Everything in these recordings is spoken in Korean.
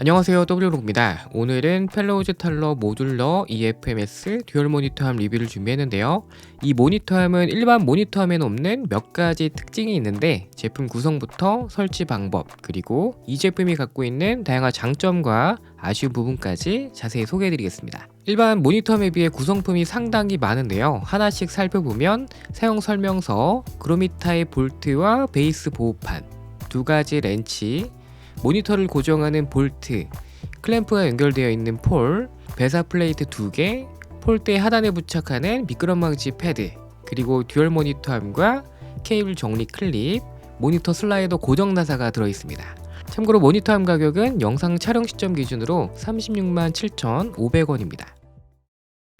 안녕하세요 W로입니다. 오늘은 펠로우즈 탈러 모듈러 EFMS 듀얼 모니터함 리뷰를 준비했는데요. 이 모니터함은 일반 모니터함에는 없는 몇 가지 특징이 있는데 제품 구성부터 설치 방법 그리고 이 제품이 갖고 있는 다양한 장점과 아쉬운 부분까지 자세히 소개해드리겠습니다. 일반 모니터함에 비해 구성품이 상당히 많은데요. 하나씩 살펴보면 사용 설명서, 그로미타의 볼트와 베이스 보호판, 두 가지 렌치, 모니터를 고정하는 볼트, 클램프가 연결되어 있는 폴, 배사 플레이트 2개, 폴대 하단에 부착하는 미끄럼 방지 패드, 그리고 듀얼 모니터함과 케이블 정리 클립, 모니터 슬라이더 고정 나사가 들어 있습니다. 참고로 모니터함 가격은 영상 촬영 시점 기준으로 36만 7,500원입니다.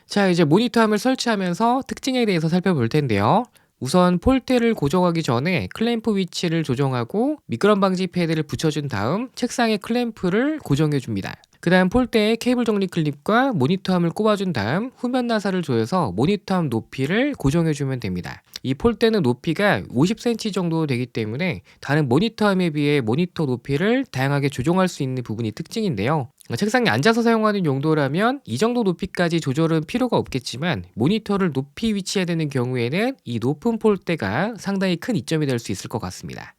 자, 이제 모니터함을 설치하면서 특징에 대해서 살펴볼 텐데요. 우선 폴대를 고정하기 전에 클램프 위치를 조정하고 미끄럼 방지 패드를 붙여준 다음 책상에 클램프를 고정해 줍니다. 그 다음 폴대에 케이블 정리 클립과 모니터함을 꼽아준 다음 후면 나사를 조여서 모니터함 높이를 고정해 주면 됩니다. 이 폴대는 높이가 50cm 정도 되기 때문에 다른 모니터함에 비해 모니터 높이를 다양하게 조정할 수 있는 부분이 특징인데요. 책상에 앉아서 사용하는 용도라면 이 정도 높이까지 조절은 필요가 없겠지만 모니터를 높이 위치해야 되는 경우에는 이 높은 폴대가 상당히 큰 이점이 될 수 있을 것 같습니다.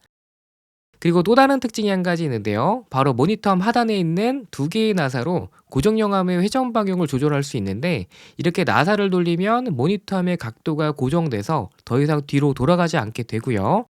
그리고 또 다른 특징이 한 가지 있는데요. 바로 모니터함 하단에 있는 두 개의 나사로 고정 영암의 회전 방향을 조절할 수 있는데 이렇게 나사를 돌리면 모니터함의 각도가 고정돼서 더 이상 뒤로 돌아가지 않게 되고요.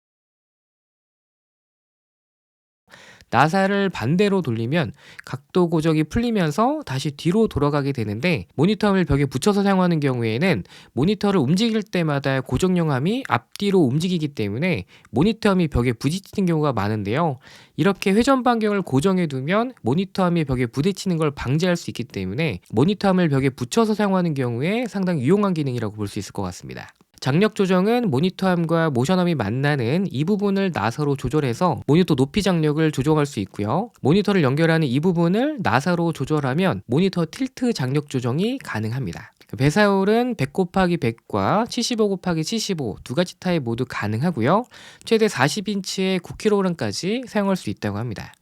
나사를 반대로 돌리면 각도 고정이 풀리면서 다시 뒤로 돌아가게 되는데 모니터함을 벽에 붙여서 사용하는 경우에는 모니터를 움직일 때마다 고정영함이 앞뒤로 움직이기 때문에 모니터함이 벽에 부딪히는 경우가 많은데요. 이렇게 회전 반경을 고정해 두면 모니터함이 벽에 부딪히는 걸 방지할 수 있기 때문에 모니터함을 벽에 붙여서 사용하는 경우에 상당히 유용한 기능이라고 볼 수 있을 것 같습니다. 장력 조정은 모니터함과 모션함이 만나는 이 부분을 나사로 조절해서 모니터 높이 장력을 조정할 수 있고요. 모니터를 연결하는 이 부분을 나사로 조절하면 모니터 틸트 장력 조정이 가능합니다. 배사율은 100 곱하기 100과 75 곱하기 75 두 가지 타입 모두 가능하고요. 최대 40인치의 9kg까지 사용할 수 있다고 합니다.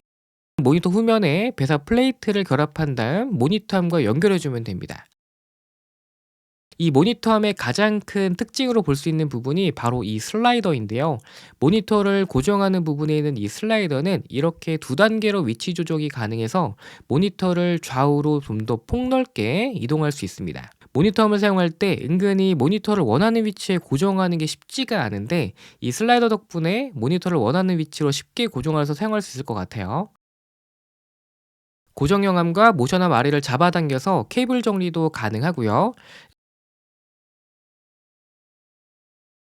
모니터 후면에 배사 플레이트를 결합한 다음 모니터함과 연결해주면 됩니다. 이 모니터함의 가장 큰 특징으로 볼 수 있는 부분이 바로 이 슬라이더인데요. 모니터를 고정하는 부분에 있는 이 슬라이더는 이렇게 두 단계로 위치 조정이 가능해서 모니터를 좌우로 좀 더 폭넓게 이동할 수 있습니다. 모니터함을 사용할 때 은근히 모니터를 원하는 위치에 고정하는 게 쉽지가 않은데 이 슬라이더 덕분에 모니터를 원하는 위치로 쉽게 고정해서 사용할 수 있을 것 같아요. 고정형함과 모션함 아래를 잡아당겨서 케이블 정리도 가능하고요.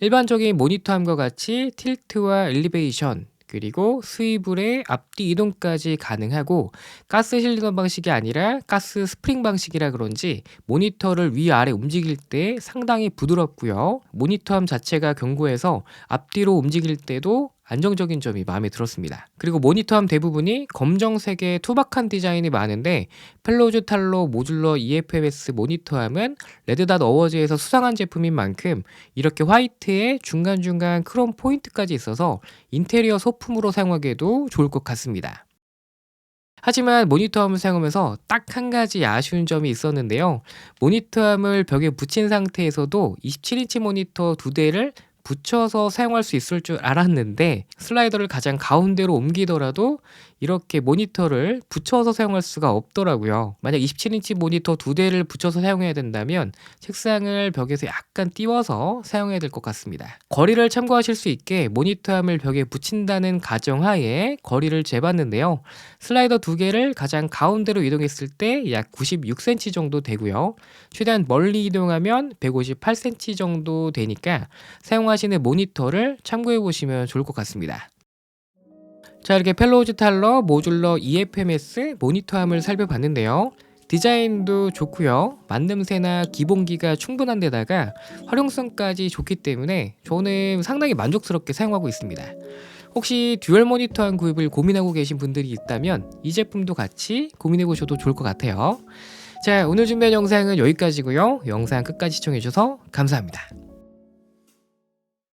일반적인 모니터함과 같이 틸트와 엘리베이션 그리고 스위블의 앞뒤 이동까지 가능하고 가스 실리더 방식이 아니라 가스 스프링 방식이라 그런지 모니터를 위아래 움직일 때 상당히 부드럽고요. 모니터함 자체가 견고해서 앞뒤로 움직일 때도 안정적인 점이 마음에 들었습니다. 그리고 모니터함 대부분이 검정색의 투박한 디자인이 많은데 펠로즈 탈로 모듈러 EFMS 모니터함은 레드닷 어워즈에서 수상한 제품인 만큼 이렇게 화이트에 중간중간 크롬 포인트까지 있어서 인테리어 소품으로 사용하기에도 좋을 것 같습니다. 하지만 모니터함을 사용하면서 딱 한 가지 아쉬운 점이 있었는데요. 모니터함을 벽에 붙인 상태에서도 27인치 모니터 두 대를 붙여서 사용할 수 있을 줄 알았는데 슬라이더를 가장 가운데로 옮기더라도 이렇게 모니터를 붙여서 사용할 수가 없더라고요. 만약 27인치 모니터 두 대를 붙여서 사용해야 된다면 책상을 벽에서 약간 띄워서 사용해야 될 것 같습니다. 거리를 참고하실 수 있게 모니터함을 벽에 붙인다는 가정하에 거리를 재봤는데요. 슬라이더 두 개를 가장 가운데로 이동했을 때 약 96cm 정도 되고요. 최대한 멀리 이동하면 158cm 정도 되니까 사용하시는 모니터를 참고해 보시면 좋을 것 같습니다. 자 이렇게 펠로우즈 탈러 모듈러 EFMS 모니터함을 살펴봤는데요. 디자인도 좋고요. 만듦새나 기본기가 충분한 데다가 활용성까지 좋기 때문에 저는 상당히 만족스럽게 사용하고 있습니다. 혹시 듀얼 모니터함 구입을 고민하고 계신 분들이 있다면 이 제품도 같이 고민해 보셔도 좋을 것 같아요. 자 오늘 준비한 영상은 여기까지고요. 영상 끝까지 시청해 주셔서 감사합니다.